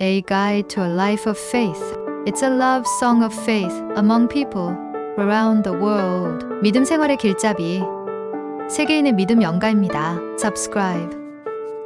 A Guide to a Life of Faith. It's a love song of faith among people around the world. 믿음 생활의 길잡이. 세계인의 믿음 연가입니다. Subscribe,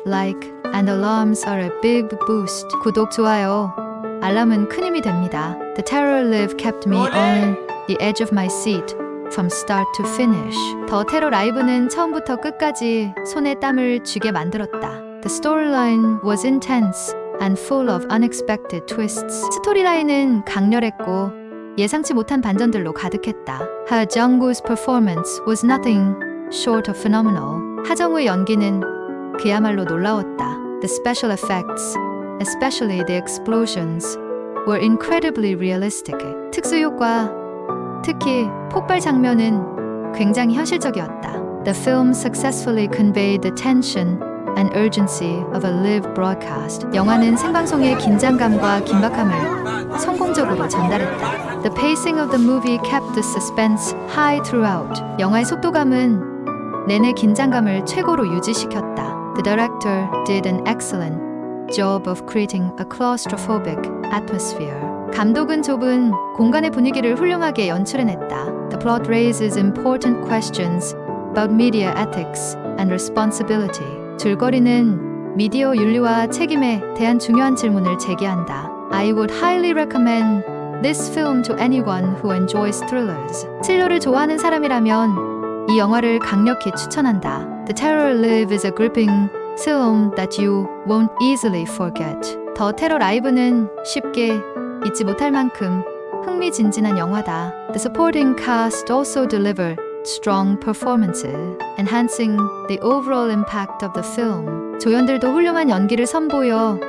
like, and alarms are a big boost. 구독, 좋아요, 알람은 큰 힘이 됩니다. The terror live kept me on the edge of my seat from start to finish. 더 테러 라이브는 처음부터 끝까지 손에 땀을 쥐게 만들었다. The storyline was intense and full of unexpected twists. 스토리라인은 강렬했고 예상치 못한 반전들로 가득했다. Her Jungwoo's performance was nothing short of phenomenal. 하정우의 연기는 그야말로 놀라웠다. The special effects, especially the explosions, were incredibly realistic. 특수 효과, 특히 폭발 장면은 굉장히 현실적이었다. The film successfully conveyed the tension and urgency of a live broadcast. 영화는 생방송의 긴장감과 긴박함을 성공적으로 전달했다. The pacing of the movie kept the suspense high throughout. 영화의 속도감은 내내 긴장감을 최고로 유지시켰다. The director did an excellent job of creating a claustrophobic atmosphere. 감독은 좁은 공간의 분위기를 훌륭하게 연출해냈다. The plot raises important questions about media ethics and responsibility. 줄거리는 미디어 윤리와 책임에 대한 중요한 질문을 제기한다. I would highly recommend this film to anyone who enjoys thrillers. 스릴러를 좋아하는 사람이라면 이 영화를 강력히 추천한다. The Terror Live is a gripping film that you won't easily forget. 더 테러 라이브는 쉽게 잊지 못할 만큼 흥미진진한 영화다. The supporting cast also deliver strong performances, enhancing the overall impact of the film. 조연들도 훌륭한 연기를 선보여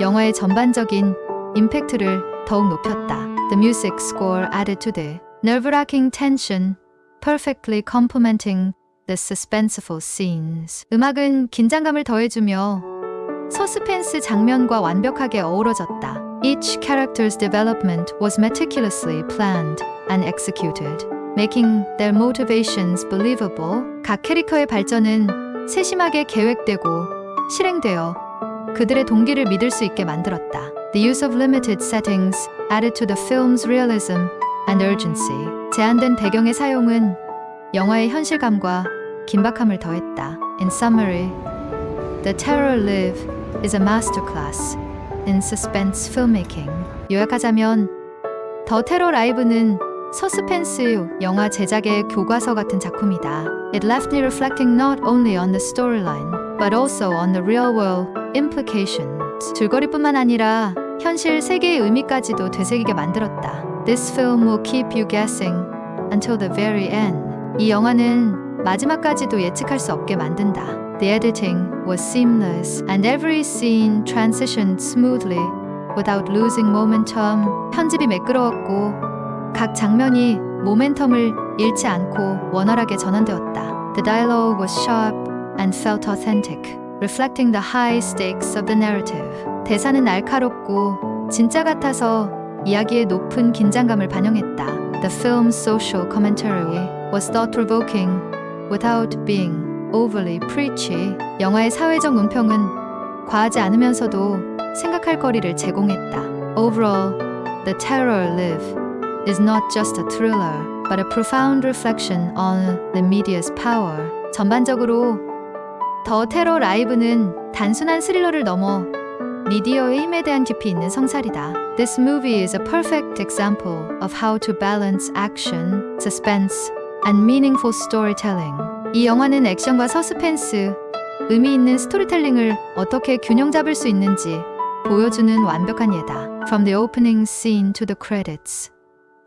영화의 전반적인 임팩트를 더욱 높였다. The music score added to the nerve-wracking tension, perfectly complementing the suspenseful scenes. 음악은 긴장감을 더해주며 서스펜스 장면과 완벽하게 어우러졌다. Each character's development was meticulously planned and executed, making their motivations believable. 각 캐릭터의 발전은 세심하게 계획되고 실행되어 그들의 동기를 믿을 수 있게 만들었다. The use of limited settings added to the film's realism and urgency. 제한된 배경의 사용은 영화의 현실감과 긴박함을 더했다. In summary, The Terror Live is a masterclass in suspense filmmaking. 요약하자면 더 테러 라이브는 서스펜스 영화 제작의 교과서 같은 작품이다. It left me reflecting not only on the storyline, but also on the real-world implications. 줄거리뿐만 아니라 현실 세계의 의미까지도 되새기게 만들었다. This film will keep you guessing until the very end. 이 영화는 마지막까지도 예측할 수 없게 만든다. The editing was seamless and every scene transitioned smoothly without losing momentum. 편집이 매끄러웠고 각 장면이 모멘텀을 잃지 않고 원활하게 전환되었다. The dialogue was sharp and felt authentic, reflecting the high stakes of the narrative. 대사는 날카롭고 진짜 같아서 이야기의 높은 긴장감을 반영했다. The film's social commentary was thought-provoking without being overly preachy. 영화의 사회적 논평은 과하지 않으면서도 생각할 거리를 제공했다. Overall, The Terror Live is not just a thriller, but a profound reflection on the media's power. 전반적으로 더 테러 라이브는 단순한 스릴러를 넘어 미디어의 힘에 대한 깊이 있는 성살이다. This movie is a perfect example of how to balance action, suspense, and meaningful storytelling. 이 영화는 액션과 서스펜스, 의미 있는 스토리텔링을 어떻게 균형 잡을 수 있는지 보여주는 완벽한 예다. From the opening scene to the credits,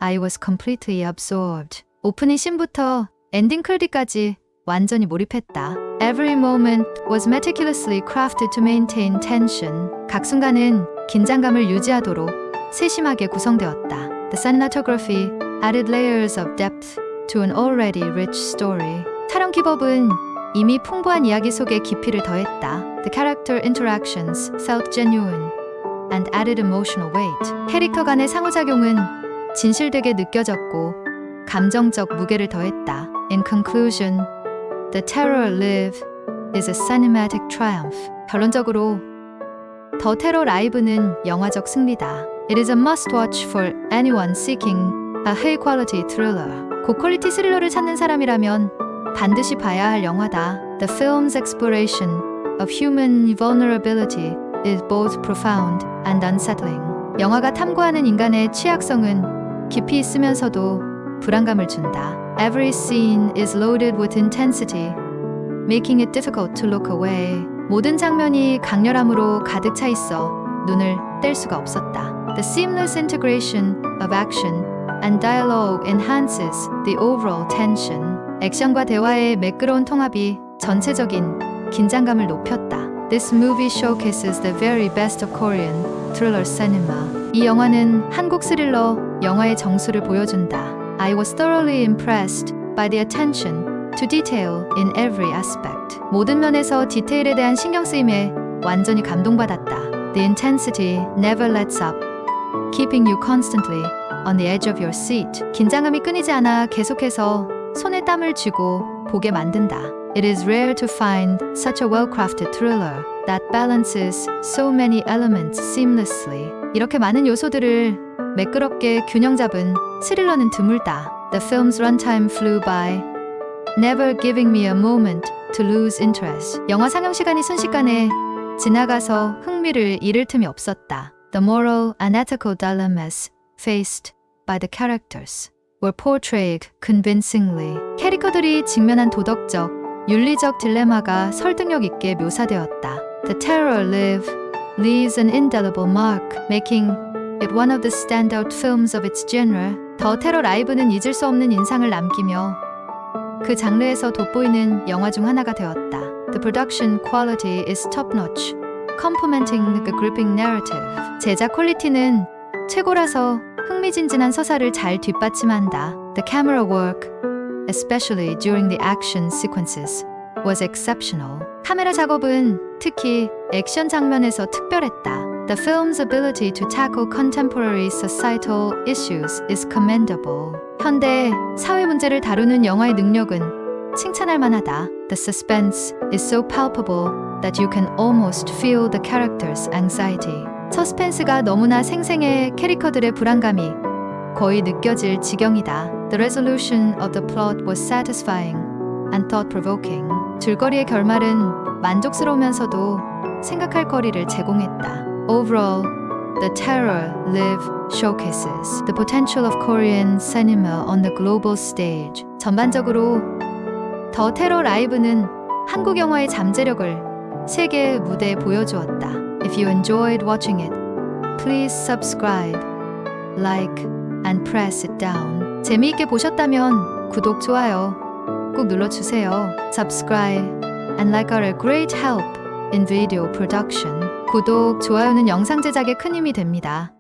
I was completely absorbed. 오프닝 씬부터 엔딩 크레딧까지 완전히 몰입했다. Every moment was meticulously crafted to maintain tension. 각 순간은 긴장감을 유지하도록 세심하게 구성되었다. The cinematography added layers of depth to an already rich story. 촬영 기법은 이미 풍부한 이야기 속에 깊이를 더했다. The character interactions felt genuine and added emotional weight. 캐릭터 간의 상호작용은 진실되게 느껴졌고 감정적 무게를 더했다. In conclusion, The Terror Live is a cinematic triumph. 결론적으로 더 테러 라이브는 영화적 승리다. It is a must watch for anyone seeking a high quality thriller. 고퀄리티 스릴러를 찾는 사람이라면 반드시 봐야 할 영화다. The film's exploration of human vulnerability is both profound and unsettling. 영화가 탐구하는 인간의 취약성은 깊이 있으면서도 불안감을 준다. Every scene is loaded with intensity, making it difficult to look away. 모든 장면이 강렬함으로 가득 차 있어 눈을 뗄 수가 없었다. The seamless integration of action and dialogue enhances the overall tension. 액션과 대화의 매끄러운 통합이 전체적인 긴장감을 높였다. This movie showcases the very best of Korean thriller cinema. 이 영화는 한국 스릴러 영화의 정수를 보여준다. I was thoroughly impressed by the attention to detail in every aspect. 모든 면에서 디테일에 대한 신경 쓰임에 완전히 감동받았다. The intensity never lets up, keeping you constantly on the edge of your seat. 긴장감이 끊이지 않아 계속해서 손에 땀을 쥐고 보게 만든다. It is rare to find such a well-crafted thriller that balances so many elements seamlessly. 이렇게 많은 요소들을 매끄럽게 균형 잡은 스릴러는 드물다. The film's runtime flew by, never giving me a moment to lose interest. 영화 상영 시간이 순식간에 지나가서 흥미를 잃을 틈이 없었다. The moral and ethical dilemmas faced by the characters were portrayed convincingly. 캐릭터들이 직면한 도덕적, 윤리적 딜레마가 설득력 있게 묘사되었다. The terror live leaves an indelible mark, making it one of the standout films of its genre. 더 테러 라이브는 잊을 수 없는 인상을 남기며 그 장르에서 돋보이는 영화 중 하나가 되었다. The production quality is top-notch, complementing the gripping narrative. 제작 퀄리티는 최고라서 흥미진진한 서사를 잘 뒷받침한다. The camera work, especially during the action sequences, was exceptional. 카메라 작업은 특히 액션 장면에서 특별했다. The film's ability to tackle contemporary societal issues is commendable. 현대 사회 문제를 다루는 영화의 능력은 칭찬할 만하다. The suspense is so palpable that you can almost feel the character's anxiety. 서스펜스가 너무나 생생해 캐릭터들의 불안감이 거의 느껴질 지경이다. The resolution of the plot was satisfying and thought-provoking. 줄거리의 결말은 만족스러우면서도 생각할 거리를 제공했다. Overall, The Terror Live showcases the potential of Korean cinema on the global stage. 전반적으로 더 테러 라이브는 한국 영화의 잠재력을 세계 무대에 보여주었다. If you enjoyed watching it, please subscribe, like, and press it down. 재미있게 보셨다면 구독, 좋아요 꼭 눌러주세요. Subscribe and like are a great help in video production. 구독, 좋아요는 영상 제작에 큰 힘이 됩니다.